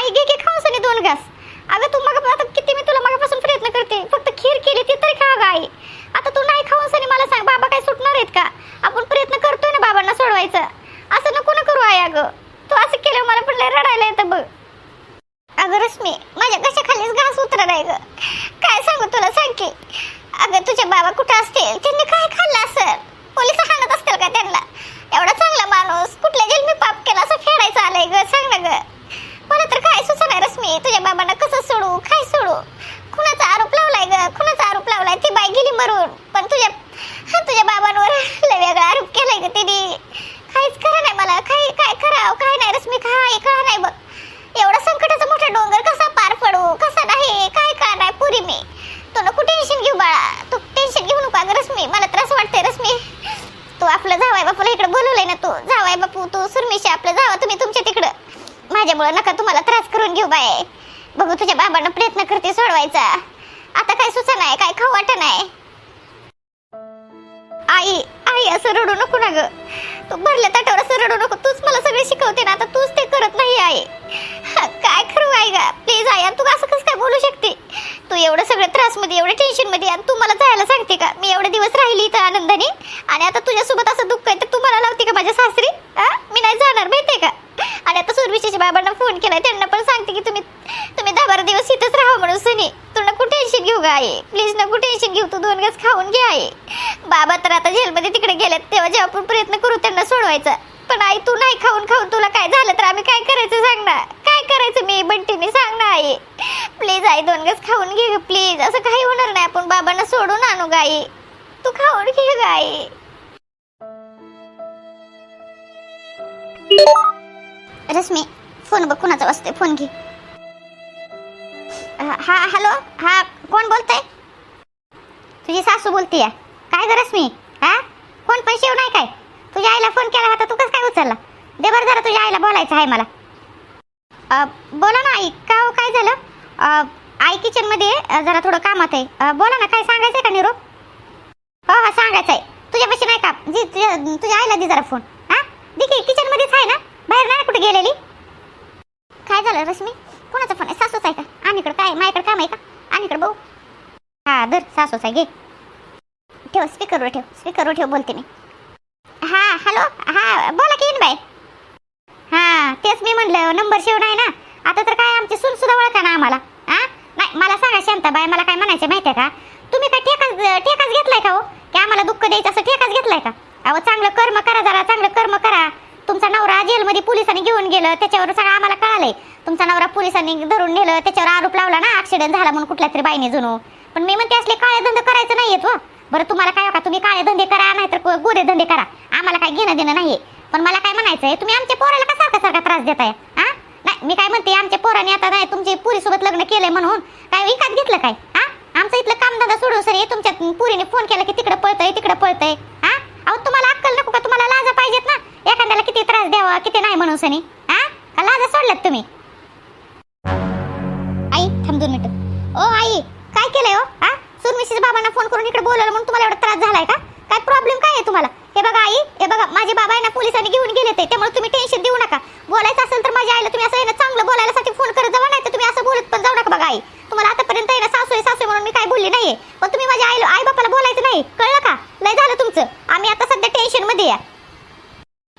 आई घे घे खाऊन सनी दोन घास. अगं तू मग आता किती मी तुला मगापासून प्रयत्न करते. फक्त खीर केली ती तरी खा गं आई. आता तू नाही खाऊन सनी मला सांग बाबा काय सुटणार आहेत का? आपण प्रयत्न करतोय ना बाबांना सोडवायचं. असं नको ना करू आई अगं. तू असं केलं मला पण लय रडायला येतं बघ. अगं रश्मी माझ्या कशा खालीच घास उतरत नाही ग. काय सांगू तुला सांग की. अगं तुझे बाबा कुठं असतील? त्यांनी काय खाल्लं असेल? पोलीस हाणत असतील का त्यांना? एवढा चांगला माणूस कुठल्या मी पाप केला असं फेडायचं आलंय ग सांग ना ग. मला तर काय सुचणार रश्मी? तुझ्या बाबांना कसं सोडू? काय सोडू? कुणाचा आरोप लावलाय ग? कुणाचा आरोप लावलाय? ती बाई गेली मरून. पण तुझ्या हा, तुझ्या बाबांवर लय वेगळा आरोप केलाय ग तिने. काहीच खरं नाही मला. काय काय करावं? काय नाही रश्मी काय कळा नाही बघ. एवढा संकटाचा मोठा डोंगर कसा पार पडू? कसा नाही? काय का नाही पुरी मी? तू नको टेन्शन घेऊ बाळा. तू टेन्शन घेऊ नको अगं रश्मी. मला त्रास वाटतंय रश्मी. तू आपलं जावाय बापूला इकडे बोलवलंय ना तू? जावाय बापू तू सुरमिशी आपलं जावा. तुम्ही तुमच्या तिकडे माझ्यामुळे नका तुम्हाला त्रास करून घेऊ बाय. बघू तुझ्या बाबांना प्रयत्न करते सोडवायचा. आता काय सुचा नाही काय खाऊ वाटत नाही. आई आई असं रडू नको ना ग. तू भरल्या ताटावर असं रडू नको. तूच मला सगळे शिकवते ना आता तूच ते करत नाही आई. काय खरं आहे का प्लीज आई आणि तू असं कसं काय बोलू शकते? तू एवढं सगळं त्रासमध्ये एवढं टेन्शनमध्ये आणि तू मला जायला सांगते का? मी एवढे दिवस राहिली इथं आनंदाने आणि आता तुझ्यासोबत असं दुःख आहे तर तू मला लावते का माझ्या सासरी? मी नाही जाणार माहितीये का? आणि आता सुरविशीच्या बाबांना फोन केलाय. त्यांना पण सांगते की तुम्ही तुम्ही दहा बारा दिवस इथंच राहा म्हणून सुनी. तू नको टेन्शन घेऊ गा आहे प्लीज नको टेन्शन घेऊ? तू दोन घास खाऊन घे आहे बाबा तर आता जेलमध्ये तिकडे गेलेत. तेव्हा जेव्हा आपण प्रयत्न करू त्यांना सोडवायचा. पण आई तू नाही खाऊन खाऊन तुला काय झालं तर आम्ही काय करायचं सांग ना काय करायचं मी बंटीने सांग ना आई? प्लीज आई दोन घास खाऊन घे प्लीज असं काही होणार नाही. आपण बाबांना सोडून आणू गाई तू खाऊन घे ग आई. रश्मी फोन बघ कुणाचा वाजतोय फोन घे. हा हॅलो हा कोण बोलतंय? तुझी सासू बोलतीय. काय ग रश्मी? हा? कोण पण शिव नाही काय? तुझ्या आईला फोन केला होता तू कसं काय उचलला? दे बरं जरा तुझ्या आईला बोलायचं आहे मला. बोला ना आई का हो, काय झालं? आई किचनमध्ये जरा थोडं कामात आहे. बोला ना काय सांगायचं आहे का निरोप? हो, हो हा सांगायचं आहे तुझ्यापाशी नाही का? जी तुझ्या तुझ्या आईला दे जरा फोन. हा? दे की किचनमध्येच आहे ना? बाहेर नाही कुठे गेलेली? काय झालं रश्मी? कोणाचा फोन आहे? सासूच आहे का? आणीकडे काय? माझ्याकडे काम आहे का? आणीकडे भाऊ हा दर सासूच आहे. घे. ठेव स्पीकरवर ठेव. स्पीकरवर ठेव बोलते मी. हा हॅलो हा बोला की बाय हा तेच मी म्हणलं नंबर शेव नाही ना. आता तर काय आमची सून सुद्धा ओळखा ना आम्हाला. हा नाही मला सांगा शांताबाई मला काय म्हणायचं माहितीये का? तुम्ही काय ठेकाच ठेकाच घेतलाय का हो? की आम्हाला दुःख द्यायचं असं ठेकाच घेतलाय का? अहो चांगलं कर्म करा जरा चांगलं कर्म करा. तुमचा नवरा जेलमध्ये पोलिसांनी घेऊन गेलं त्याच्यावर सगळं आम्हाला कळालंय. तुमचा नवरा पोलिसांनी धरून नेलं त्याच्यावर आरोप लावला ना ऍक्सिडेंट झाला म्हणून कुठल्या तरी बाईने जुनू. पण मी म्हणते असले काळे धंदे करायचं नाहीयेत व बरं तुम्हाला काय का तुम्ही काळे धंदे करा नाहीतर गोरे धंदे करा. आम्हाला काय घेणं देणं नाही पण मला काय म्हणायचंय तुम्ही आमच्या पोराला का सारखा सारखा त्रास देताय? हा नाही मी काय म्हणते आमच्या पोराने आता नाही तुमची पुरीसोबत लग्न केलंय म्हणून काय विकत घेतलं काय? हा आमचं इथलं कामधंदा सोडून सर तुमच्या पुरीने फोन केला की तिकडे पळतय तिकडे पळतय हा अहो तुम्हाला अक्कल नको का तुम्हाला लाजा पाहिजेत ना एखाद्याला किती त्रास द्यावा किती नाही म्हणून सनी. हा? का सोडल्यात तुम्ही. आई थांब दोन मिनिट. ओ आई काय केलंय हो? हा? सुरमिशीच्या बाबांना फोन करून इकडे बोलवलं म्हणून तुम्हाला एवढा त्रास झालाय का? काय प्रॉब्लेम काय आहे तुम्हाला? हे बघा आई हे बघा माझे बाबा आहे ना पोलिसांनी घेऊन गेले ते त्यामुळे तुम्ही टेन्शन देऊ नका. बोलायचं असेल तर माझ्या आईला तुम्ही असं आहे ना चांगलं बोलायलासाठी फोन करत जावा नाही तर तुम्ही असं बोलत पण जाऊ नका बघा आई. तुम्हाला आतापर्यंत आहे ना सासू आहे सासू म्हणून मी काय बोलली नाहीये. पण तुम्ही माझ्या आई आई बापाला बोलायचं नाही. कळलं का? लय झालं तुमचं. आम्ही आता सध्या टेन्शनमध्ये या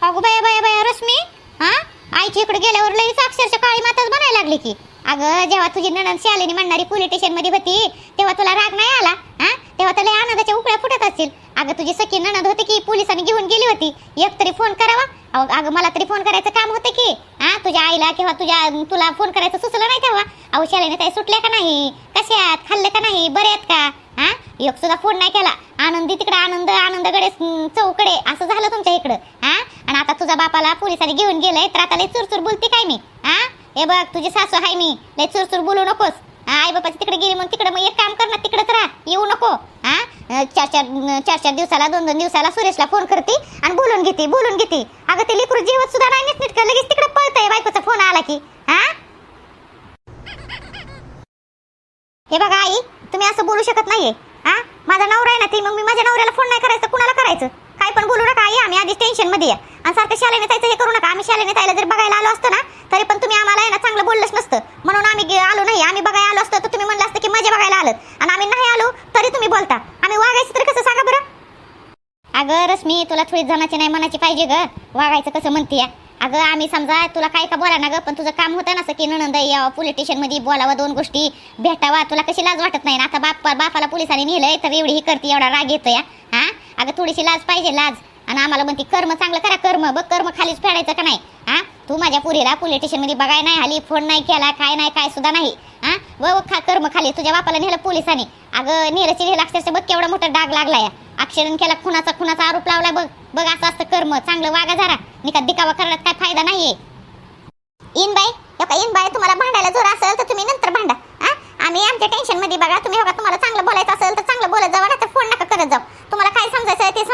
अगो बाया बाया बाया रश्मी. हा? आईच्या इकडे गेल्यावर लगेच अक्षरशः काळी माताच बनायला लागली की. अगं जेव्हा तुझी नणन शालिनी म्हणणारी पोलीस स्टेशनमध्ये होती तेव्हा तुला राग नाही आला? हा? तेव्हा तुला आनंदाच्या उकळ्या फुटत असतील. अगं तुझी सखी नणद होती की पोलिसांनी घेऊन गेली होती. एक तरी फोन करावा. अहो, अगं मला तरी फोन करायचं काम होतं की. हा? तुझ्या आईला किंवा तुझ्या तुला फोन करायचं सुचलं नाही तेव्हा? अहो शालिनी ताई सुटल्या का नाही? कशात? खाल्लं का नाही? बरे आहेत का? हा? एक सुद्धा फोन नाही केला. आनंदी तिकडे आनंद आनंदकडे चौकडे. असं झालं तुमच्या इकडं. हा? आणि आता तुझ्या बापाला पोलिसांनी घेऊन गेलंय तर आता लय चुरचूर बोलते काय मी? हा हे बघ तुझी सासू आहे मी. लय चुरचूर बोलू नकोस. आई बापाची तिकडे गेली मग तिकडे मग एक काम कर ना तिकडेच राहा. येऊ नको. हा चार चार चार चार दिवसाला दोन दोन दिवसाला सुरेशला फोन करते आणि बोलून घेते बोलून घेते. अगं ते लेकरू जेवत सुद्धा नाही नीट नीट लगेच तिकडे पळतंय बायकोचा फोन आला की. हा हे बघा आई तुम्ही असं बोलू शकत नाहीये. हा माझा नवरा आहे ना ती मग मी माझ्या नवऱ्याला फोन नाही करायचं कुणाला करायचं? काय पण बोलू नका आई आम्ही आधीच टेन्शनमध्ये आहे. आणि सारखं शाळेने जायचं हे करू नका. आम्ही शाळेने जायला जर बघायला आलो असतो ना तरी पण तुम्ही आम्हाला आहे ना चांगलं बोललंच नसतं. म्हणून आम्ही आलो नाही. आम्ही बघायला आलो असतो तर तुम्ही म्हणलं असतं की मजा बघायला आलं आणि आम्ही नाही आलो तरी तुम्ही बोलता. आम्ही वागायचं तर कसं? सांगा बरं. अगं रश्मी तुला थोडी जणाची नाही मनाची पाहिजे ग. वागायचं कसं म्हणते अगं आम्ही समजा तुला काय का बोला ना ग पण तुझं काम होतं ना असं की नणंद यावं पोलीस स्टेशनमध्ये बोलावं दोन गोष्टी भेटावा. तुला कशी लाज वाटत नाही ना? आता बाप बापाला पोलिसांनी नेलंय तर एवढी ही करते एवढा राग येतोय हा? अगं थोडीशी लाज पाहिजे लाज. आणि आम्हाला म्हणते कर्म चांगलं करा कर्म. बघ कर्म खालीच फेडायचं का नाही? हा? तू माझ्या पुरीला पोलीस स्टेशनमध्ये बघाय नाही आली फोन नाही केला काय नाही काय सुद्धा नाही. हा? व खा कर्म खाली. तुझ्या बापाला नेलं पोलिसांनी. अगं नेलं नेलं अक्षरशः बघ केवढा मोठा डाग लागलाय. अक्षरण केला खुनाचा खुनाचा आरोप लावला बघ. बघ असं असतं कर्म. चांगलं वागा जरा. निका दिकावा करण्यात काय फायदा नाहीये. इन बाई का इन बाई तुम्हाला भांडायला जोर असेल तर तुम्ही नंतर भांडा. हा? आम्ही आमच्या टेन्शनमध्ये बघा. तुम्ही हो का तुम्हाला चांगलं बोलायचं असेल तर चांगलं बोलत जावा तर फोन नका करत जाऊ.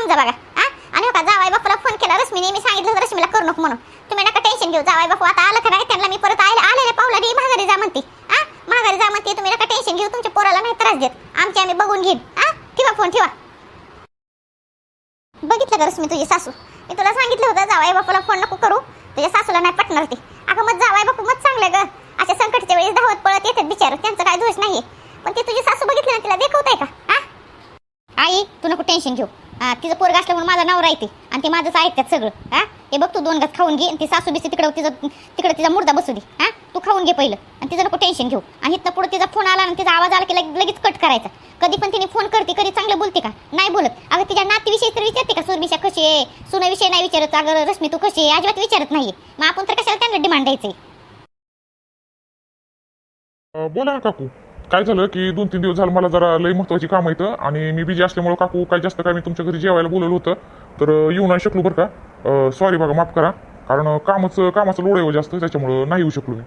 तुम्हाला आहे समजा बघा. हा आणि हो का जावाई बापूला फोन केला रश्मीने मी सांगितलं होतं रश्मीला करू नको म्हणून. तुम्ही नका टेन्शन घेऊ जावाई बापू आता आलं का नाही त्यांना मी परत आले आलेले पावला दी माघारी जा म्हणते. हा माघारी जा म्हणते तुम्ही नका टेन्शन घेऊ तुमच्या पोराला नाही त्रास देत. आमची आम्ही बघून घेईन. हा ठेवा फोन ठेवा. बघितलं का रश्मी तुझी सासू? मी तुला सांगितलं होतं जावाई बापूला फोन नको करू. तुझ्या सासूला नाही पटणार ते. अगं मग जावाई बापू मग चांगलं ग. अशा संकटच्या वेळेस धावत पळत येतात बिचार. त्यांचं काय दोष नाहीये. पण ते तुझी सासू बघितलं ना तिला देखवत आहे का? हा आई तू नको टेन्शन घेऊ. हा तिचं पोरग असल्यामुळे माझं माझा नवरा येते आणि ते माझंच ऐकतात सगळं. हा? हे बघ तू दोन घास खाऊन घे आणि ती सासू बिसी तिकडं तिचं तिकडं तिचा मुर्दा बसू दे. हा? तू खाऊन घे पहिलं. आणि तिचं नको टेन्शन घेऊ. आणि इथनं पुढे तिचा फोन आला आणि तिचा आवाज आला की लगेच कट करायचा. कधी पण तिने फोन करते कधी चांगलं बोलते का? नाही बोलत. अगं तिच्या नातीविषयी तर विचारते का? सुरमिशा कशी आहे? सुनाविषयी नाही विचारत. अगं रश्मी तू कशी आहे? अजिबात विचारत नाहीये. मग आपण तर कशाला त्यांना डिमांड द्यायचंय? बोला काकू. काय झालं की दोन तीन दिवस झालं मला जरा लई महत्वाची काम येतं आणि मी बिजी असल्यामुळं काकू काय जास्त काय मी तुमच्या घरी जेवायला बोलवलं होतं. तर येऊ नाही शकलो बरं का. सॉरी बघा माफ करा. कारण कामाचं कामाचं लोड आहे हो जास्त त्याच्यामुळं नाही येऊ शकलो मी.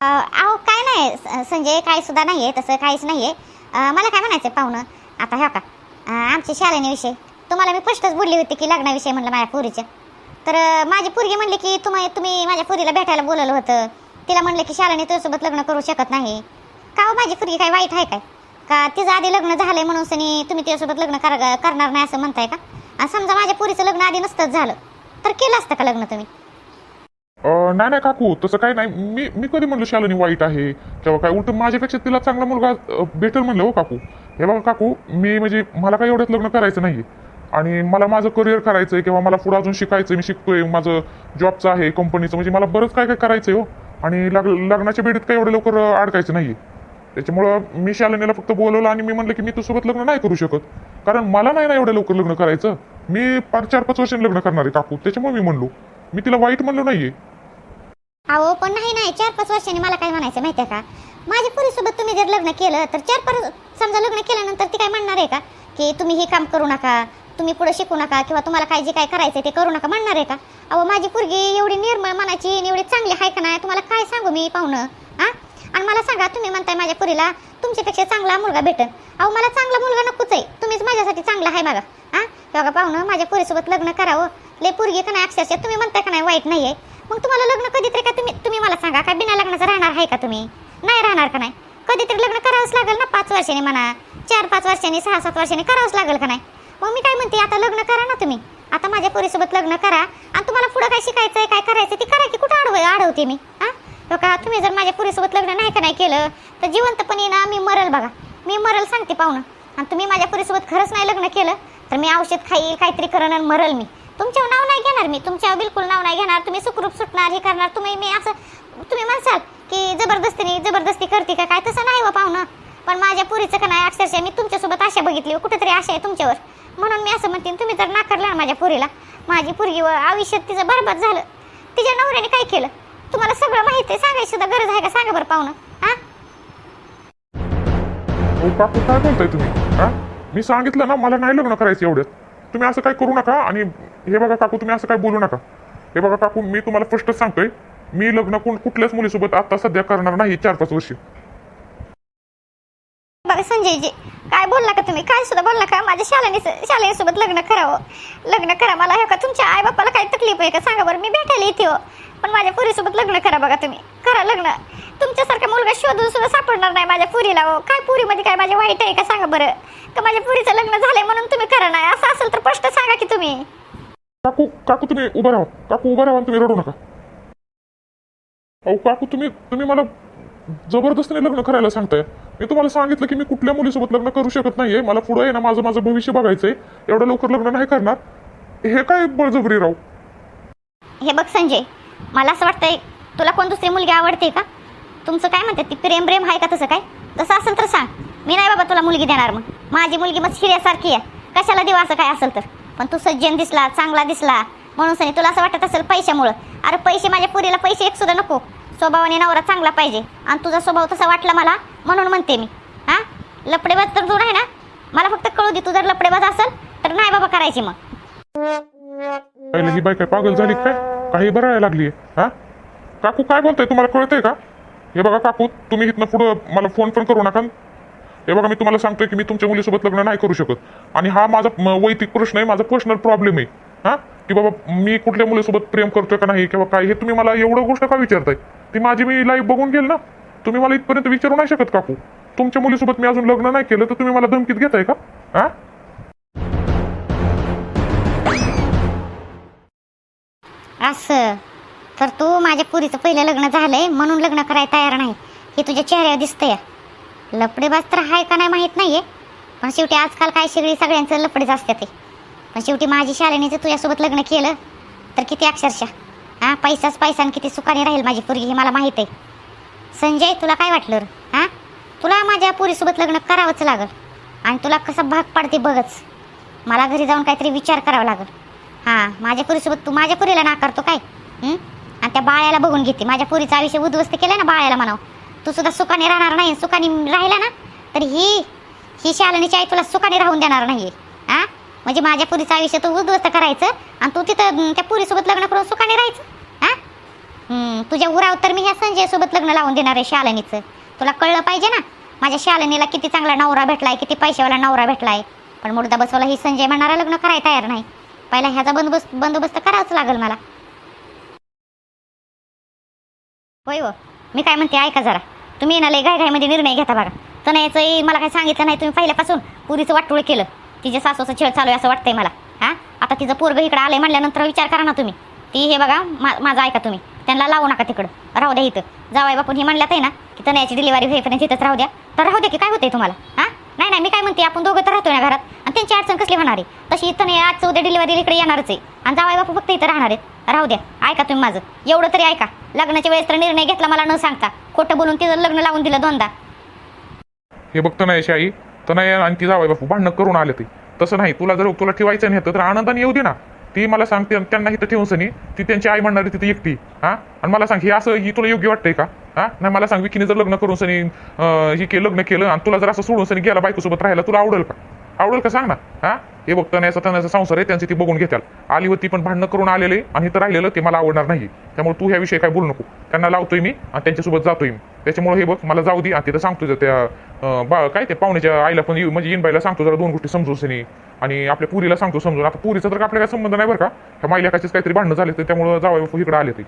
अहो काय नाही. स- संजय काय सुद्धा नाहीये तसं काहीच नाहीये. आहे मला काय म्हणायचं पाहुणं? आता ह्या का अं, आमच्या विषय. तुम्हाला मी फर्स्टच बोलली होती की लग्नाविषयी म्हणलं माझ्या पोरीच्या तर माझी पोरगी म्हणली की तुम्ही तुम्ही माझ्या पोरीला भेटायला बोलवलं होतं. तिला म्हणलं की शाळेने तुझ्यासोबत लग्न करू शकत नाही. का हो माझी पोरगी काय वाईट आहे काय? का तिचं आधी लग्न झालंय म्हणून सनी तुम्ही तिच्यासोबत लग्न कर करणार नाही असं म्हणताय का? आणि समजा माझ्या पुरीचं लग्न आधी नसतंच झालं तर केलं असतं का लग्न तुम्ही? नाही नाही काकू तसं काही नाही. मी मी कधी म्हणलो शालिनी वाईट आहे? किंवा काय उलट माझ्यापेक्षा तिला चांगला मुलगा बेटर म्हणलं हो काकू. हे बघा काकू मी म्हणजे मला काही एवढ्यात लग्न करायचं नाही आणि मला माझं करिअर करायचं आहे किंवा मला पुढं अजून शिकायचं मी शिकतोय माझं जॉबचं आहे कंपनीचं म्हणजे मला बरंच काय काय करायचं आहे हो. आणि लग लग्नाच्या बेडीत काही एवढं लवकर अडकायचं नाही त्याच्यामुळं मी शालिनीला फक्त बोलवलं आणि मी म्हणलं की मी तुझ्यासोबत लग्न नाही करू शकत. कारण मला नाही ना एवढं लवकर लग्न करायचं. मी पाच चार पाच वर्षांनी लग्न करणार आहे काकू. त्याच्यामुळे मी म्हणलो. मी तिला वाईट म्हणलो नाहीये. अहो पण नाही नाही. चार पाच वर्षांनी मला काय म्हणायचं माहितीये का? माझ्या पुरीसोबत तुम्ही जर लग्न केलं तर चार पाच समजा लग्न केल्यानंतर ती काय म्हणणार आहे का? की तुम्ही हे काम करू नका तुम्ही पुढे शिकू नका किंवा तुम्हाला काय जे काय करायचं ते करू नका म्हणणार आहे का? अहो माझी पोरगी एवढी निर्मळ मनाची आणि एवढी चांगली आहे का नाही? तुम्हाला काय सांगू मी पाहुणं? हा आणि मला सांगा तुम्ही म्हणताय माझ्या पुरीला तुमच्यापेक्षा चांगला मुलगा भेटन. अहो मला चांगला मुलगा नकोच आहे. तुम्हीच माझ्यासाठी चांगला आहे बघा. हा बघा पाहुणं माझ्या पुरीसोबत लग्न करावं. ले पोरगी का नाही अक्षरशः? तुम्ही म्हणताय का नाही वाईट नाही आहे मग तुम्हाला लग्न कधीतरी का तुम्ही तुम्ही मला सांगा का बिना लग्नाचं राहणार आहे का तुम्ही? नाही राहणार का नाही? कधीतरी लग्न करावंच लागेल ना पाच वर्षांनी म्हणा. चार पाच वर्षांनी सहा सात वर्षांनी करावंच लागेल का नाही? मग मी काय म्हणते आता लग्न करा ना तुम्ही. आता माझ्या पोरीसोबत लग्न करा. आणि तुम्हाला पुढं काय शिकायचं आहे काय करायचं ते करा की कुठं अडव अडवते मी. हां तो का तुम्ही जर माझ्या पुरीसोबत लग्न नाही का नाही केलं तर जिवंतपणे ना मी मरल बघा. मी मरल सांगते पाहुणं. आणि तुम्ही माझ्या पुरीसोबत खरंच नाही लग्न केलं तर मी औषध खाईल काहीतरी करण आणि मरल मी. तुमच्यावर नाव नाही घेणार मी. तुमच्यावर बिलकुल नाव नाही घेणार. तुम्ही सुखरूप सुटणार हे करणार. तुम्ही मी असं तुम्ही म्हणसाल की जबरदस्तीने जबरदस्ती करते का? काय तसं नाही व पाहुणं. पण माझ्या पुरीचं का नाही? अक्षरशः मी तुमच्यासोबत आशा बघितली हो. कुठेतरी आशा आहे तुमच्यावर. म्हणून मी असं म्हणते तुम्ही जर नाकारलं ना माझ्या पुरीला माझी पुरगी व आयुष्यात तिचं बरबाद झालं. तिच्या नवऱ्याने काय केलं? तुम्हाला सगळं माहिती आहे सांगायची सुद्धा गरज आहे का? सांगा बरं पाहुणं. हा? काकू काय बोलताय तुम्ही. हा? मी सांगितलं ना मला नाही लग्न करायचं एवढ्यात तुम्ही असं काय करू नका आणि हे बघा काकू तुम्ही असं काय बोलू नका. हे बघा काकू मी तुम्हाला स्पष्टच सांगतोय मी लग्न कोण कुठल्याच मुलीसोबत आता सध्या करणार नाही चार पाच वर्षी. बघा संजयजी काय बोलला का तुम्ही? काय सुद्धा बोलला का? माझ्या शालेने शालेसोबत लग्न करावं. लग्न करा मला हे का तुमच्या आई बापाला काही तकलीफ आहे का? सांगा बरं मी भेटायला येते हो. पण माझ्या पुरीसोबत लग्न करा बघा तुम्ही. करा लग्न. तुमच्यासारखा मुलगा शोधून सुद्धा सापडणार नाही माझ्या पुरीला हो. काय पुरीमध्ये काय माझ्या वाईट आहे का सांगा बरं. का माझ्या पुरीचं लग्न झालंय म्हणून तुम्ही करा नाही. असं असेल तर स्पष्ट सांगा की तुम्ही. काकू काकू तुम्ही उभं राहा. काकू उभं राहा आणि तुम्ही रडू नका. अहो काकू तुम्ही तुम्ही मला जबरदस्तीने लग्न करायला सांगताय. मी तुम्हाला सांगितलं की मी कुठल्या मुलीसोबत लग्न करू शकत नाहीये. मला पुढे आहे ना माझं माझं भविष्य बघायचंय. एवढं लवकर लग्न नाही करणार. हे काय बळजबरी राव? हे बघ संजय मला असं वाटतंय तुला कोण दुसरी मुलगी आवडते का? तुमचं काय म्हणतात ती प्रेम प्रेम आहे का तसं काय? तसं असेल तर सांग. मी नाही बाबा तुला मुलगी देणार मग. माझी मुलगी मग हिऱ्यासारखी आहे. कशाला देऊ असं काय असेल तर? पण तू सज्जन दिसला चांगला दिसला. म्हणून सनी तुला असं वाटत असेल पैशामुळं? अरे पैसे माझ्या पुरीला पैसे एक सुद्धा नको. स्वभावाने नवरा चांगला पाहिजे. आणि तुझा स्वभाव तसा वाटला मला म्हणून म्हणते मी. हां? लपडेबाज तर तू नाही ना? मला फक्त कळू दे तू जर लपडेबाज असेल तर नाही बाबा करायची मग. ही काय पागल झाली काय? काही बरायला लागली आहे हा? काकू काय बोलताय? तुम्हाला कळतंय का? हे बघा काकू तुम्ही इथनं पुढं मला फोन पण करू नका. हे बघा मी तुम्हाला सांगतोय की मी तुमच्या मुलीसोबत लग्न नाही करू शकत. आणि हा माझा म, वैयक्तिक प्रश्न आहे माझा पर्सनल प्रॉब्लेम आहे. हा? की बाबा मी कुठल्या मुलीसोबत प्रेम करतोय का नाही किंवा काय हे तुम्ही मला एवढं गोष्ट का विचारताय? ती माझी मी लाईफ बघून गेल ना? तुम्ही मला इथपर्यंत विचारू नाही शकत काकू. तुमच्या मुलीसोबत मी अजून लग्न नाही केलं तर तुम्ही मला धमकीत घेताय का? हा? असं. तर तू माझ्या पुरीचं पहिलं लग्न झालंय म्हणून लग्न करायला तयार नाही. हे तुझ्या चेहऱ्यावर दिसतंय. लपडेबाज तर आहे का नाही माहीत नाहीये. पण शेवटी आजकाल काय शेगडी सगळ्यांचं लपडेच असते ते. पण शेवटी माझी शालिनीचं तुझ्यासोबत लग्न केलं तर किती अक्षरशः. हां पैसाच पैसा किती सुखाने राहील माझी पुरगी हे मला माहीत आहे. संजय तुला काय वाटलं र? हां? तुला माझ्या पुरीसोबत लग्न करावंच लागल. आणि तुला कसं भाग पाडते बघच. मला घरी जाऊन काहीतरी विचार करावा लागेल. हां माझ्या पुरीसोबत तू माझ्या पुरीला नाकारतो काय? आणि त्या बाळ्याला बघून घेते. माझ्या पुरीचं आयुष्य उद्ध्वस्त केलं ना बाळ्याला म्हणाव. तू सुद्धा सुखाने राहणार नाही सुखाने राहिला ना तर ही ही शालनीची आई तुला सुखाने राहून देणार नाही हां? म्हणजे माझ्या पुरीचं आयुष्य तू उद्ध्वस्त करायचं आणि तू तिथं त्या पुरीसोबत लग्न करून सुखाने राहायचं. हां? तुझ्या उरावर तर मी ह्या संजयसोबत लग्न लावून देणार आहे शालनीचं. तुला कळलं पाहिजे ना माझ्या शालनीला किती चांगला नवरा भेटलाय किती पैशावाला नवरा भेटलाय. पण मुर्दा बसवाला ही संजय म्हणणारा लग्न करायला तयार नाही. पहिला ह्याचा बंदोबस्त बंदोबस्त करावाच लागेल मला. होय हो मी काय म्हणते ऐका जरा. तुम्ही ना लय घाईघाईमध्ये निर्णय घेता बघा. तनयाचं मला काय सांगितलं नाही तुम्ही पहिल्यापासून पुरीचं वाटोळ केलं. तिच्या सासूचं छेड चालू आहे असं वाटतंय मला. हां? आता तिचं पोरग इकडं आलंय म्हणल्यानंतर विचार करा ना तुम्ही. ती हे बघा मा माझं ऐका तुम्ही. त्यांना लावू नका तिकडं. राहू द्या इथं. जावाय बापून हे म्हणल्यात आहे ना की तनयाची डिलिव्हरी होईपर्यंत इथंच राहू द्या. तर राहू द्या की काय होतंय तुम्हाला? नाही मी काय म्हणते आपण दोघं तर राहतोय ना घरात. आणि त्यांची अडचण कसली होणार आहे? तशी इथं नाही आजचं उद्या डिलिव्हरी इकडे येणारच आहे. आणि जावाय बापू फक्त इथं राहणार आहेत. राहू द्या. ऐका तुम्ही माझं. एवढं तरी ऐका. लग्नाच्या वेळेस तर निर्णय घेतला मला न सांगता. खोटं बोलून तिचं लग्न लावून दिलं दोनदा. हे बघतो नाही आई तर नाही आणि ती जावाय बापू भांडणं करून आले ते. तसं नाही तुला जर तुला ठेवायचं नाही तर आनंदाने येऊ दे ना. ती मला सांगते त्यांना इथं ठेवून सनी ती त्यांची आई म्हणणारी तिथे एकटी. हा? आणि मला सांग हे असं ही तुला योग्य वाटतंय का? हा? नाही मला सांग विकीने जर लग्न करून सनी हे केलं लग्न केलं आणि तुला जर असं सोडून सनी गेला बायकोसोबत राहायला तुला आवडेल का? आवडेल का सांग ना हा? हे बघ नाही तणाचा संसार आहे त्यांची ती बघून घेताल आली होती पण भांडणं करून आलेले आणि इथं राहिलेलं ते मला आवडणार नाही. त्यामुळे तू ह्याविषयी काय बोलू नको. त्यांना लावतोय मी आणि त्यांच्यासोबत जातोय मी. त्याच्यामुळे हे बघ मला जाऊ दे आणि तिथं सांगतो जर त्या बा काय ते पाहुण्याच्या आईला पण येऊ- म्हणजे इनबाईला सांगतो जरा दोन गोष्टी समजून सनी. आणि आपल्या पुरीला सांगतो समजून. आता पुरीचा तर आपल्या काय संबंध नाही बरं का. ह्या माईल्याकाचेच काहीतरी भांडणं झाले तर त्यामुळे जावं इकडे आले ते.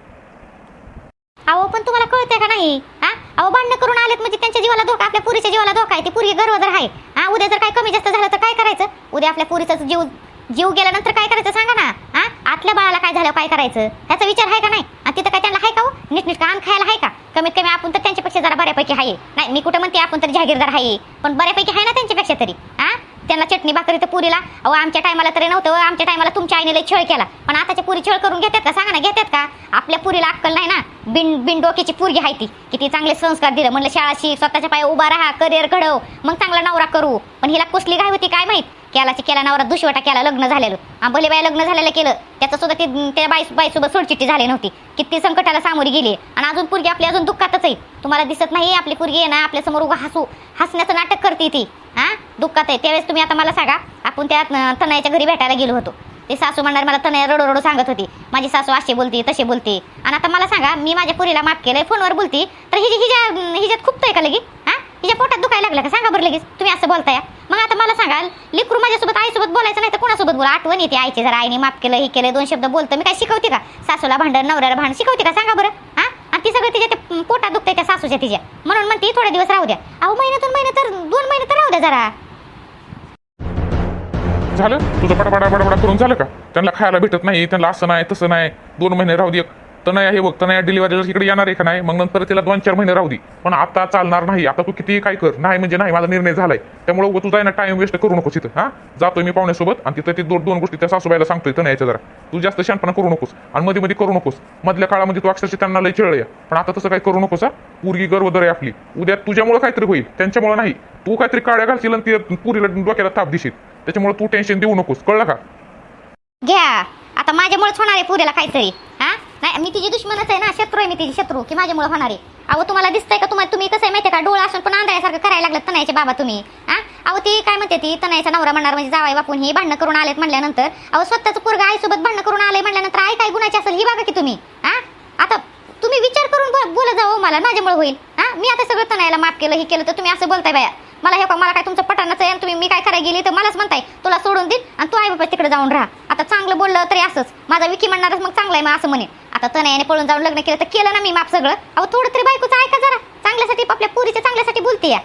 अहो पण तुम्हाला कळतंय का नाही? हा अहो भांडणं करून आलेत म्हणजे त्यांच्या जीवाला धोका आपल्या पुरीच्या जीवाला धोका आहे. ती पुरी गरोदर आहे हा उद्या जर काय कमी जास्त झालं तर काय करायचं? उद्या आपल्या पुरीचा जीव जीव गेल्यानंतर काय करायचं सांगा ना? हा आतल्या बाळाला काय झालं काय करायचं? त्याचा विचार आहे का नाही? आणि तिथं काय त्यांना आहे का हो? नीटनीट काम खायला आहे का? कमीत कमी आपण तर त्यांच्यापेक्षा जरा बऱ्यापैकी आहे. नाही मी कुठं म्हणते आपण तर जहागीरदार आहे. पण बऱ्यापैकी आहे ना त्यांच्यापेक्षा तरी? हा त्यांना चटणी भाकरी तर पुरीला. अहो आमच्या टायमाला तरी नव्हतं. व आमच्या टायमाला तुमच्या आईने लई छळ केला. पण आताच्या पुरी छळ करून घेतात का? सांगा ना घेतात का? आपल्या पुरीला अक्कल नाही ना? बिन बिन डोक्याची पुरगी आहे ती. किती चांगले संस्कार दिलं. म्हणलं शाळाशी स्वतःच्या पाया उभा राहा करिअर घडव. मग चांगला नवरा करू. पण हिला कुसली काय होती काय माहीत? केलाची केला नवरा दुशवटा केला लग्न झालेलं. भले बाय लग्न झालेलं केलं. त्याचं सुद्धा ती त्या बाई बाईसोबत सोडचिट्टी झाली नव्हती. किती संकटाला सामोरी गेली. आणि अजून पुरगी आपली अजून दुःखातच आहे. तुम्हाला दिसत नाही आपली पुरगी आहे ना आपल्यासमोर उगा हसू हसण्याचं नाटक करते ती. हा? दुःखात आहे. त्यावेळेस तुम्ही आता मला सांगा आपण त्या तनयाच्या घरी भेटायला गेलो होतो. ते सासू म्हणणार मला तनया रडो रडो सांगत होती. माझी सासू अशी बोलते तसे बोलते. आणि आता मला सांगा मी माझ्या पुरीला माफ केलंय फोनवर बोलती तर हिजी हिज्या हिज्यात खूप आहे का लगी हा? हिच्या पोटात दुखायला लागलं का? सांगा बरं लगेच. तुम्ही असं बोलताय. मग आता मला सांगा लेकरू माझ्यासोबत आईसोबत बोलायचं नाही तर कोणासोबत बोला? आठवण येते आईची जरा आईने माफ केलं हे केलं दोन शब्द बोलतं. मी काय शिकवते का? सासूला भांडण नवऱ्याला भांडण शिकवते का? सांगा बरं. हा? ती सगळं तिच्या ते पोटात दुखते त्या सासूच्या तिच्या. म्हणून म्हणते थोडे दिवस राहू द्या. अहो महिन्यातून महिने तर दोन महिने तर राहू द्या जरा. झालं? तुझं बडाबडा बडाबडा करून झालं का? त्यांना खायला भेटत नाही त्यांना असं नाही तसं नाही. दोन महिने राहू दे. तनया हे बघ तनया डिलिव्हरीला इकडे येणार आहे का नाही? मग नंतर तिला दोन चार महिने राहू दे. पण आता चालणार नाही. आता तू किती काय कर. नाही म्हणजे नाही माझा निर्णय झालाय. त्यामुळे उगाच तुझा ना टाइम वेस्ट करू नकोस इथं हा? जातोय मी पाहुण्यासोबत आणि तिथं ती दोन दोन गोष्टी त्या सासूबाईला सांगतोय तनयाच्या जरा. तू जास्त शांतपणा करू नकोस आणि मध्ये मध्ये करू नकोस. मधल्या काळामध्ये तू अक्षरशः त्यांना लय चिळलं पण आता तसं काय करू नकोस हा? पूर्गी गर्वदर आहे आपली. उद्या तुझ्यामुळे काहीतरी होईल. त्यांच्यामुळे नाही. तू काहीतरी काळ्या घालशील आणि ती पुरीला डोक्याला ताप दिशील. त्याच्यामुळे तू टेन्शन देऊ नकोस. कळलं का? घ्या. आता माझ्यामुळेच होणार आहे पुरीला काहीतरी. नाही मी तिची दुश्मनच आहे ना शत्रू आहे मी तिची शत्रू की माझ्यामुळे होणार. आहे अहो तुम्हाला दिसतंय का तुम्हाला तुम्ही कसं आहे माहिती आहे का? डोळा असून पण आंधळ्यासारखं करायला लागलं तनायचे बाबा तुम्ही. हा अहो ती काय म्हणते ती? तनायचा नवरा म्हणणार म्हणजे जावाय बापून हे भांडणं करून आलेत म्हणल्यानंतर. अहो स्वतःचं पोरगा आईसोबत भांडणं करून आले म्हणल्यानंतर आई काय गुणाची असेल ही बघा की तुम्ही. हा आता तुम्ही विचार करून बोल- बोलत जावं मला माझ्यामुळे होईल. हा मी आता सगळं तनायला माफ केलं हे केलं तर तुम्ही असं बोलताय बाया. मला हे मला काय तुमचं पटानच आहे तुम्ही मी काय करायला गेली तर मलाच म्हणताय. तुला सोडून देईन आणि तू आई बाबा तिकडे जाऊन राहा. आता चांगलं बोललं तरी असंच. माझा विकी म्हणणारच मग चांगला आहे मग असं म्हणेन आता तनयाने पळून जाऊन लग्न केलं तर केलं ना मी माप सगळं. अहो थोडं तरी बायकोचं ऐका जरा. चांगल्यासाठी आपल्या पुरीच्या चांगल्यासाठी बोलते या.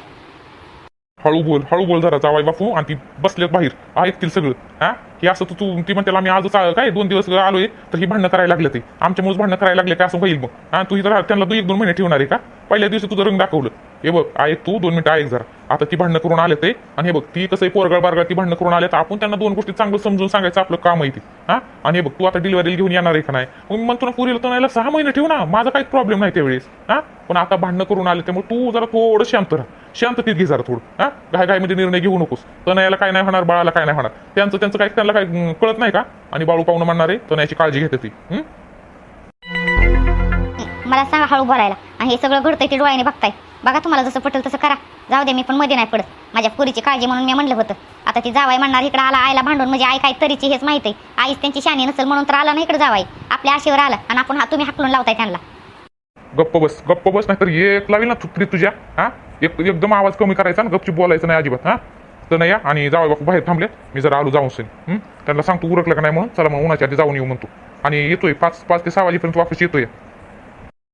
हळू बोल हळू बोल जरा जावाय बापू. आणि ती बसलेत बाहेर. ऐकतील सगळं. हा हे असं तू तू ती म्हणते आम्ही आजच आ- काय दोन दिवस आलोय तर ही भांडणं करायला लागले ते. आमच्यामुळेच भांडणं करायला लागले का असं होईल मग? हा तू इथं त्यांना तू एक दोन महिने ठेवणार आहे का? पहिल्या दिवशी तुझं रंग दाखवलं. हे बघ आहे तू दोन मिनिटं ऐक जरा. आता ती भांडणं करून आले ते आणि हे बघ ती कसं आहे पोरगळ बारगळ ती भांडणं करून आले तर आपण त्यांना दोन गोष्टी चांगलं समजून सांगायचं आपलं काम आहे ते. हा? आणि हे बघ तू आता डिलिव्हरी घेऊन येणार आहे का नाही? मग मी म्हणतो पुरीला तर नाही सहा महिने ठेवू ना माझा काहीच प्रॉब्लेम नाही त्यावेळेस. हा? पण आता भांडणं करून आले त्यामुळे तू जरा थोडं शांत राहा. शांततेत घे जरा थोडं. हा? घाय घाईमध्ये निर्णय घेऊ नकोस. तनयाला काय नाही होणार बाळाला काय नाही होणार. त्यांचं त्यांचं काय त्यांना काय कळत नाही का? आणि बाळू पाहुणं म्हणणार आहे तनयाची काळजी घेते ती. मला सांगा हळू भरायला आणि हे सगळं घडतंय ते डोळ्याने बघताय. बघा तुम्हाला जसं पटेल तसं करा. जाऊ दे मी पण मध्ये नाही पडत. माझ्या पुरीची काळजी म्हणून मी म्हणलं होतं. आता ती जावाय म्हणणार इकडं आला आईला भांडून म्हणजे आई काय तरीची हेच माहिती आहे. आईच त्यांची शानी नसेल म्हणून तर आला ना इकडे जावाय आपल्या आशेवर आला आणि आपण हा तुम्ही हाकलून लावताय त्यांना. गप्प बस गप्प बस नाही तर एक लावील ना थुत्री तुझ्या हा? एक एकदम आवाज कमी करायचा ना गपची बोलायचं नाही अजिबात हा? तर नाही या आणि जावं बापू बाहेर थांबले मी जरा आलो जाऊन सेन त्यांना सांगतो उरकलं का नाही म्हणून? चला मग उन्हाच्या आधी जाऊन येऊ म्हणतो. आणि येतोय पाच पाच ते सहा वाजेपर्यंत वापस येतोय.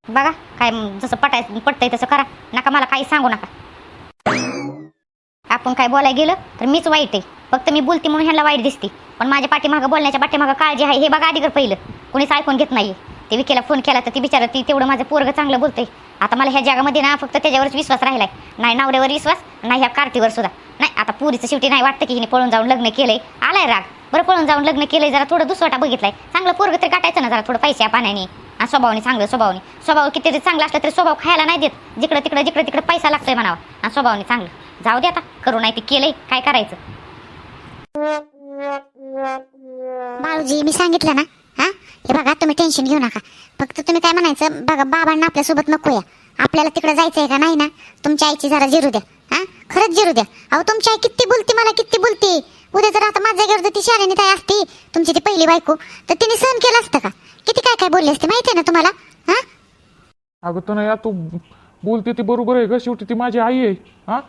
बघा काय जसं पटाय पटतंय तसं करा. नका मला काही सांगू नका. आपण काय बोलायला गेलं तर मीच वाईट आहे. फक्त मी बोलते म्हणून ह्याला वाईट दिसते. पण माझ्या पाठीमागं बोलण्याच्या पाठीमागं काळजी आहे हे बघा आधीकर पहिलं. कोणीच ऐकून घेत नाही ते विकेला फोन केला तर ती बिचारा ती तेवढं माझं पोरगं चांगलं बोलतंय. आता मला ह्या जगामध्ये ना फक्त त्याच्यावरच विश्वास राहिलाय. नाही नवऱ्यावर विश्वास नाही ह्या कार्तीवर सुद्धा. नाही आता पुरीचं शेवटी नाही वाटतं की हिने पळून जाऊन लग्न केलंय. आलाय राग. बरं पळून जाऊन लग्न केलंय जरा थोडं दुसवाटा बघितलाय. चांगलं पोरगं तरी काटायचं ना जरा थोडं पैसे पाण्याने हा स्वभावाने चांगलं स्वभावाने. स्वभाव किती तरी चांगला असला तरी स्वभाव खायला नाही देत. जिकडं तिकडं जिकडं तिकडे पैसा लागतोय म्हणावा. हा स्वभावाने चांगलं. जाऊ दे आता. करू नाही ते केलंय. काय करायचं? बाळूजी मी सांगितलं ना? हा? हे बघा तुम्ही टेन्शन घेऊ नका. फक्त तुम्ही काय म्हणायचं? बघा बाबांना आपल्यासोबत नको या. आपल्याला तिकडे आहे का? नाही ना? तुमच्या आईची जरा जिरू द्या. हा? खरंच जिरू द्या. अहो तुमची आई किती बोलती मला किती बोलती? उद्या जर आता माझ्या जागेवर ती शाळेने काय असती तुमची ती पहिली बायको तर तिने सहन केलं असतं का? किती काय काय बोलली असते माहिती आहे ना तुम्हाला? हा? अगं तर नाही तू बोलते ती बरोबर आहे ग शेवटी ती माझी आई आहे. हा?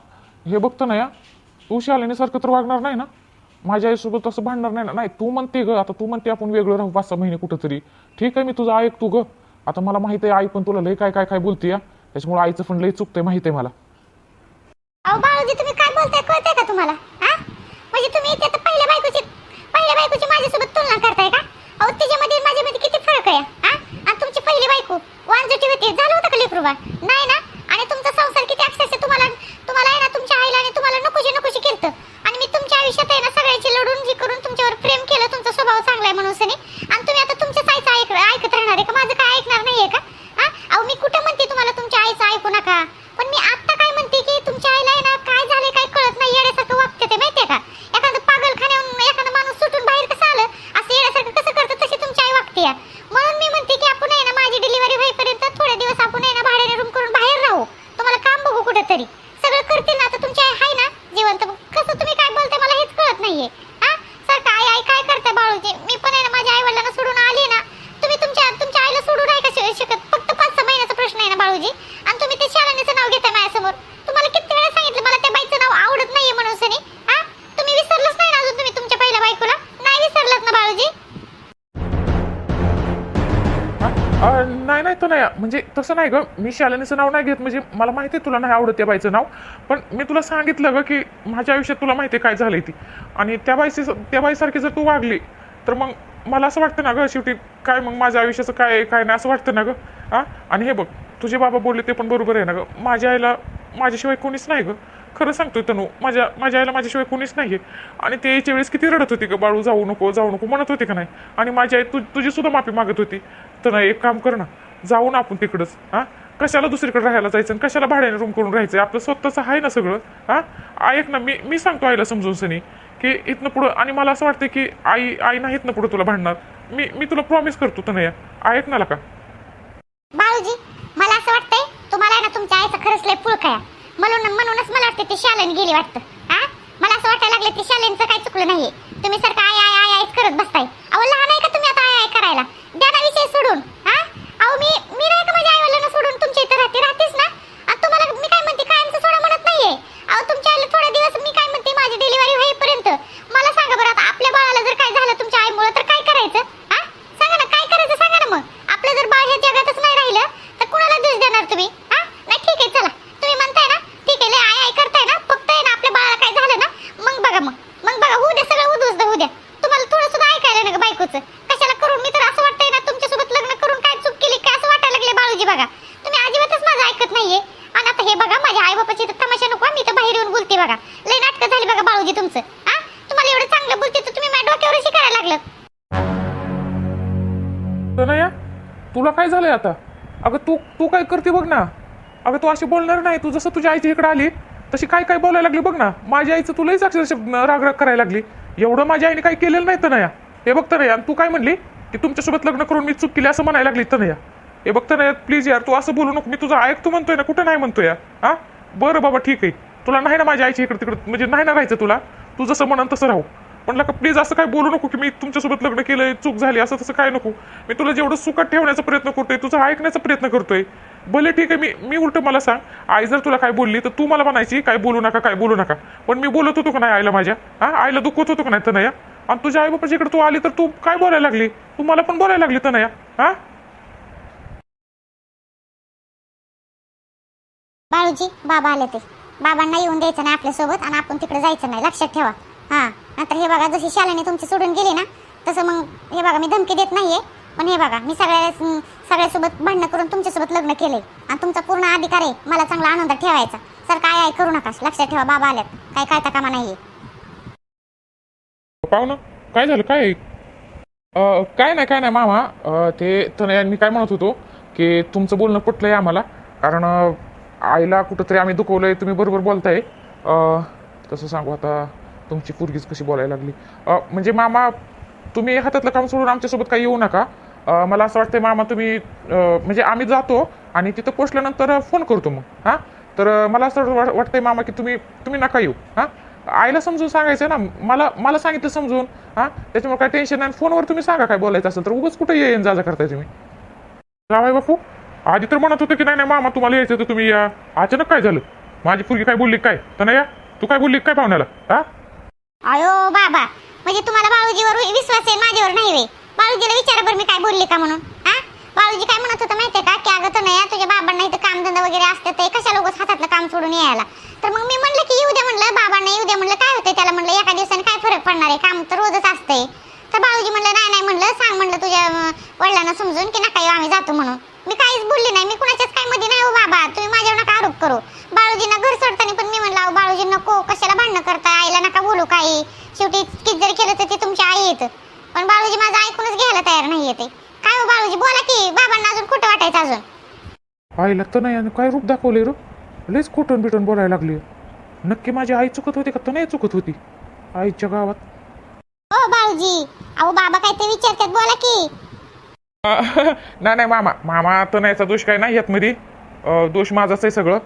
हे बघतो ना या तू शालिनीसारखं तर वागणार नाही ना? माझ्या आईसोबत असं भांडणार नाही ना? नाही तू म्हणते ग आता तू म्हणते आपण वेगळं राहू पाच सहा महिने कुठंतरी. ठीक आहे मी तुझं ऐक तू ग. आता मला माहीत आहे आई पण तुला लय काय काय काय बोलते या त्याच्यामुळे आईचं पण लय चुकतंय माहीत आहे मला. अहो बाळूजी तुम्ही काय बोलताय? कळतंय का तुम्हाला? हा? म्हणजे तुम्ही इथे पहिल्या बायकोची पहिल्या बायकोची माझ्यासोबत तुलना करताय का? अहो तिच्यामध्ये आणि माझ्यामध्ये किती फरक आहे हा आणि तुमची पहिली बायको. वांजटी होती. झालं होतं का लेकरूबा नाही ना? आणि तुमचा संसार किती अक्षरशः तुम्हाला तुम्हाला आहे ना तुमच्या आईला आणि तुम्हाला नकोशी नकोशी केलं आणि मी तुमच्या आयुष्यात आहे ना सगळ्याची लढून जी करून तुमच्यावर प्रेम केलं. तुमचा स्वभाव चांगला आहे म्हणून सनी. आणि तुम्ही आता तुमच्याच आईचं ऐक ऐकत राहणार आहे का? माझं काय ऐकणार नाहीये का? हा? अहो मी कुठं म्हणते तुम्हाला तुमच्या आईचं ऐकू नका पण मी आता काय म्हणते की तुमच्या आईला आहे ना काय झाले काय कळत नाही येण्यासारखं वागते ते माहितीये का एखादं पागलखान्याहून एखादा माणूस सुटून बाहेर कसं आलं असं येण्यासारखं कसं करतं तशी तुमची आई वागते म्हणून मी म्हणते की आपण आहे ना माझी डिलिव्हरी होईपर्यंत थोडे दिवस आपण आहे ना भाड्याने रूम करून बाहेर राहू तुम्हाला काम बघू तसं नाही गं. मी शालिनीचं नाव नाही घेत. म्हणजे मला माहिती आहे तुला नाही आवडत त्या बाईचं नाव. पण मी तुला सांगितलं गं की माझ्या आयुष्यात तुला माहिती आहे काय झाली ती. आणि त्या बाईची त्या बाईसारखी जर तू वागली तर मग मला असं वाटतं ना गं शेवटी काय मग माझ्या आयुष्याचं काय काय नाही असं वाटतं ना गं. हां आणि हे बघ तुझे बाबा बोलले ते पण बरोबर आहे ना गं. माझ्या आईला माझ्याशिवाय कोणीच नाही गं. खरं सांगतोय तनू माझ्या माझ्या आईला माझ्याशिवाय कोणीच नाही आहे आणि ते याच्या वेळेस किती रडत होती गं. बाळू जाऊ नको जाऊ नको म्हणत होती का नाही? आणि माझी आई तु तुझीसुद्धा माफी मागत होती. तर एक काम कर ना. जाऊ ना आपण तिकडंच हां? कशाला दुसरीकडे राहायला जायचं आणि कशाला भाड्याने रूम करून राहायचं? आपलं स्वतःचं आहे ना सगळं हां? ऐक ना मी मी सांगतो आईला समजून सनी की इथनं पुढं आणि मला असं वाटतं की आई आई नाही इथनं पुढं तुला भांडणार. मी मी तुला प्रॉमिस करतो तनया ऐक ना का बाळूजी मला असं वाटतंय तुम्हाला ना तुमच्या आईचं खरंच लय पुळकाया म्हणून म्हणूनच मला वाटतं ती शालन गेली वाटतं हा? मला असं वाटायला लागलं ती शालेनचं काही चुकलं नाहीये. तुम्ही सारखं आय आय आय आयच करत बसताय. अहो लहान आहे का तुम्ही आता आय आय करायला? द्या ना विषय सोडून. अहो मी मी नाही का माझ्या आईवडिलांना सोडून तुमच्या इथं राहते? राहतेस ना? आता तुम्हाला मी काय म्हणते? कायमचं सोडा म्हणत नाहीये. अहो तुमच्या आईला थोडा दिवस मी काय म्हणते? माझी डिलिव्हरी होईपर्यंत. मला सांगा बरं आता आपल्या बाळाला जर काय झालं तुमच्या आईमुळे तर काय करायचं? हा? सांगा ना काय करायचं? सांगा ना मग. आपलं जर बाळ हे जगातच नाही राहिलं तर कुणाला दोष देणार तुम्ही? हा? नाही ठीक आहे चला. झालंय आता. अगं तू तू काय करते बघ ना. अगं तू अशी बोलणार नाही. तू जसं तुझ्या आईच्या इकडे आली तशी काय काय बोलायला लागली बघ ना. माझ्या आईचं तुलाही अक्षरशः राग राग करायला लागली. एवढं माझ्या आईने काही केलेलं नाही तनया. हे बघ तनया आणि तू काय म्हणली? की तुमच्यासोबत लग्न करून मी चूक केली असं म्हणायला लागली तनया. हे बघ तनया प्लीज यार तू असं बोलू नको. मी तुझं ऐकतो म्हणतोय ना कुठं नाही म्हणतोय हा? बरं बाबा ठीक आहे. तुला नाही ना माझ्या आईची इकडे तिकडे म्हणजे नाही ना राहायचं तुला? तू जसं म्हणाल तसं राहू. म्हणलं का प्लीज असं काय बोलू नको की मी तुमच्यासोबत लग्न केलंय चूक झाली असं तसं काय नको. मी तुला जेवढं सुखात ठेवण्याचा प्रयत्न करतोय तुझं ऐकण्याचा प्रयत्न करतोय भले ठीक आहे मी मी उलट मला सांग आई जर तुला काय बोलली तर तू मला म्हणायची काय बोलू नका काय बोलू नका. पण मी बोलत होतो का नाही आईला माझ्या? हा आईला दुखवत होतो का नाही तनया आणि तुझ्या आई बापाच्या इकडे तू आली तर तू काय बोलायला लागली? तू मला पण बोलायला लागली तनया हा? बाळूजी बाबा आले ते. बाबांना येऊन द्यायचं नाही आपल्यासोबत आणि आपण तिकडे जायचं नाही. लक्षात ठेवा. हा. नंतर हे बघा जशी शालेने तुमची सोडून गेली ना तसं मग हे बघा मी धमकी देत नाहीये. पण हे बघा मी सगळ्या सगळ्यासोबत भांडणं करून तुमच्यासोबत लग्न केलंय. आणि तुमचा पूर्ण अधिकार आहे मला चांगला आनंदात ठेवायचा. सर काय आहे करू नका. लक्षात ठेवा बाबा आल्यात. काय काय कामा नाहीये पाहू ना? काय झालं? काय? काय नाही काय नाही मामा. ते मी काय म्हणत होतो की तुमचं बोलणं पटलंय आम्हाला. कारण आईला कुठंतरी आम्ही दुखवलंय तुम्ही बरोबर बोलताय. तसं सांगू आता. तुमची पोरगीच कशी बोलायला लागली. म्हणजे मामा तुम्ही हातातलं काम सोडून आमच्यासोबत काही येऊ नका. मला असं वाटतंय मामा तुम्ही म्हणजे आम्ही जातो आणि तिथं पोचल्यानंतर फोन करतो मग हां? तर मला असं वाट- वाटतंय मामा की तुम्ही तुम्ही नका येऊ हां? आईला समजून सांगायचं ना मला मला सांगितलं समजून हां? त्याच्यामुळे काय टेन्शन नाही फोनवर तुम्ही सांगा काय बोलायचं असेल तर उगाच कुठे येईन जा करताय तुम्ही. जावाय बापू आधी तर म्हणत होतं की नाही नाही मामा तुम्हाला यायचं तर तुम्ही या. अचानक काय झालं? माझी पोरगी काय बोलली काय? तर नाही या? तू काय बोलली काय पाहुण्याला? हां? अयो बाबा म्हणजे तुम्हाला बाळूजीवर विश्वास आहे माझ्यावर नाही वे बाळूजीला विचारा बरं मी काय बोलले का म्हणून हा बाळूजी काय म्हणत होतं माहितीये का की अगं तर नाही तुझ्या बाबांना इथं कामधंदा वगैरे असतं ते कशा लोक हातातलं काम सोडून यायला? तर मग मी म्हणलं की येऊ दे म्हणलं बाबांना येऊ दे म्हणलं काय होतंय त्याला म्हणलं एका दिवसाने काय फरक पडणार आहे? काम तर रोजच असतंय. तर बाळूजी म्हणलं नाही नाही म्हणलं सांग म्हणलं तुझ्या वडिलांना समजून की नका येऊ आम्ही जातो म्हणून. मी काहीच बोलले नाही मी कुणाच्याच काय मध्ये नाही हो बाबा तुम्ही माझ्यावर आरोप करू. बाळूजींना घर सोडताना पण मी म्हणलं बाळूजी नको. कशाला भांडणं करता आईला नका बोलू काही. शेवटी किती जरी केलं तर ती तुमची आई येत पण बाळूजी माझं ऐकूनच घ्यायला तयार नाही येते काय हो बाळूजी? बोला की. बाबांना अजून कुठं वाटायचं अजून. आईला तर नाही आणि काय रूप दाखवले रो? लयच खोटून बिटून बोलायला लागली. नक्की माझी आई चुकत होती का? तर नाही चुकत होती. आईच्या गावात. हो बाळूजी. अहो बाबा काय ते विचारतात. बोला की. नाही नाही मामा. मामा तर नाहीचा दोष काय नाही यात मध्ये अं, दोष माझाच आहे सगळं.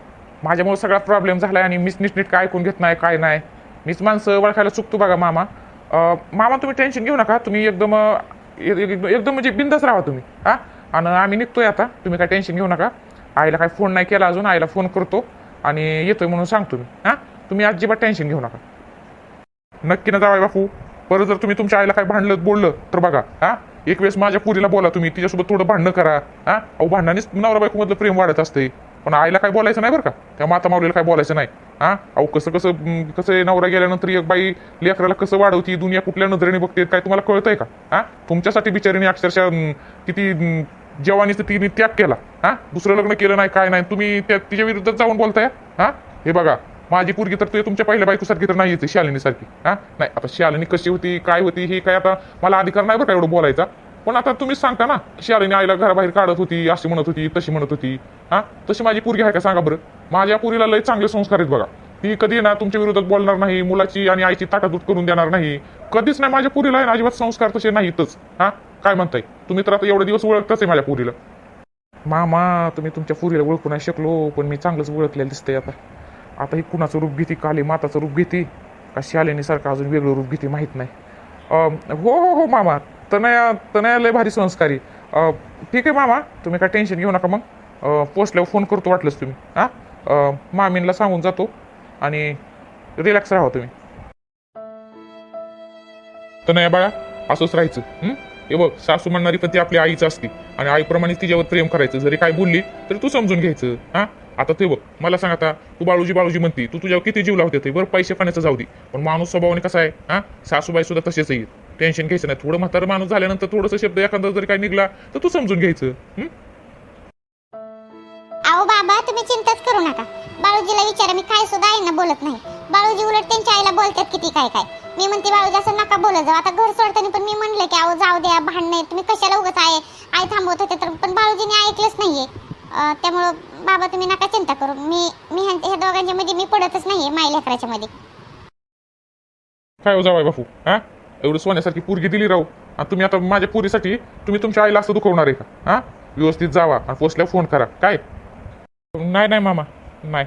माझ्यामुळे सगळा प्रॉब्लेम झाला आहे आणि मीच नीट काय ऐकून घेत नाही काय नाही. मीच माणसं ओळखायला चुकतो बघा मामा. मामा तुम्ही टेन्शन घेऊ नका. तुम्ही एकदम एकदम म्हणजे बिंदच राहा तुम्ही. हां? आणि आम्ही निघतोय आता. तुम्ही काय टेन्शन घेऊ नका. आईला काय फोन नाही केला अजून. आईला फोन करतो. आणि येतोय म्हणून सांगतो मी. हां? तुम्ही अजिबात टेन्शन घेऊ नका. नक्की ना जावाय बापू. परत जर तुम्ही तुमच्या आईला काय भांडलं बोललं तर बघा. हां? एक वेळेस माझ्या पुरीला बोला तुम्ही तिच्यासोबत थोडं भांडणं करा. हा? अहो भांडणानेच नवरा बायको मधलं प्रेम वाढत असते पण आईला काय बोलायचं नाही बरं का? त्या माता माऊलीला काय बोलायचं नाही. हा? अहो कसं कसं कसं आहे, नवरा गेल्यानंतर एक बाई लेकराला कसं वाढवती दुनिया कुठल्या नजरेने बघते काय तुम्हाला कळतंय का? हा? तुमच्यासाठी बिचारीने अक्षरशः किती अं, तिने त्याग केला. हा? दुसरं लग्न केलं नाही काय नाही तुम्ही त्या तिच्या विरुद्ध जाऊन बोलताय? हा? हे बघा माझी पोरगी तर ते तुमच्या पहिल्या बायकोसारखी तर नाही येते शालिनीसारखी. हा? नाही आता शालिनी कशी होती काय होती हे काय आता मला अधिकार नाही बरं का एवढं बोलायचा. पण आता तुम्हीच सांगता ना शालिनी आईला घराबाहेर काढत होती अशी म्हणत होती तशी म्हणत होती. हा? तशी माझी पोरगी आहे का सांगा बरं. माझ्या पोरीला लय चांगले संस्कार आहेत बघा. ती कधी ना तुमच्या विरोधात बोलणार नाही मुलाची आणि आईची ताटातूट करून देणार नाही. कधीच नाही माझ्या पुरीला ना अजिबात संस्कार तसे नाहीतच. हा? काय म्हणताय? तुम्ही तर आता एवढे दिवस ओळखताच आहे माझ्या पुरीला. मामा तुम्ही तुमच्या पुरीला ओळखू नाही शकलो पण मी चांगलंच ओळखलेलं दिसतंय आता. आता ही कुणाचं रूप घेते काली माताचं रूप घेते? का शालिनीसारखं अजून वेगळं रूप घेते माहीत नाही. हो हो हो मामा. तनया तनया लय भारी संस्कारी. ठीक आहे मामा तुम्ही काय टेन्शन घेऊ नका मग. पोचल्यावर फोन करतो वाटलंच तुम्ही. हां? मामींला सांगून जातो आणि रिलॅक्स राहा तुम्ही. तनया बाळा असंच राहायचं. हे? बघ सासू म्हणणारी पण ती आपली आईच असते. आणि आईप्रमाणे तिच्यावर प्रेम करायचं. जरी काय बोलली तरी तू समजून घ्यायचं. हां? आता ते बघ मला सांग आता तू बाळूजी बाळूजी म्हणते तू तुझ्यावर किती जीव लावते ते? बरं पैसे पाण्याचं जाऊ दे. पण माणूस स्वभावाने कसा आहे हा? सासूबाई सुद्धा तसेच येईल टेन्शन घ्यायचं नाही. थोडं म्हातारं माणूस झाल्यानंतर थोडंसं शब्द एखादा जर काय निघला तर तू समजून घ्यायचं. अहो बाबा तुम्ही चिंताच करू नका. बाळूजीला विचारा मी काय सुद्धा आईना बोलत नाही. बाळूजी उलट त्यांच्या आईला बोलतात किती काय काय. मी म्हणते बाळूजी असं नका बोलत जाऊ. आता घर सोडताना पण मी म्हणलं की अहो जाऊ द्या भांडणे तुम्ही कशाला उगत आहे? आई थांबवत होते तर पण बाळूजीने ऐकलंच नाहीये. त्यामुळं बाबा तुम्ही नका चिंता करू. मी मी ह्या ह्या दोघांच्या मध्ये मी पडतच नाही माई लेकराच्या मध्ये काय हो जावाय बापू? हा? एवढं सोन्यासारखी पोरगी दिली राहू आणि तुम्ही आता माझ्या पुरीसाठी तुम्ही तुमच्या आईला असं दुखवणार आहे का? हा? व्यवस्थित जावा आणि पोचल्यावर फोन करा. काय? नाही नाही मामा. नाही.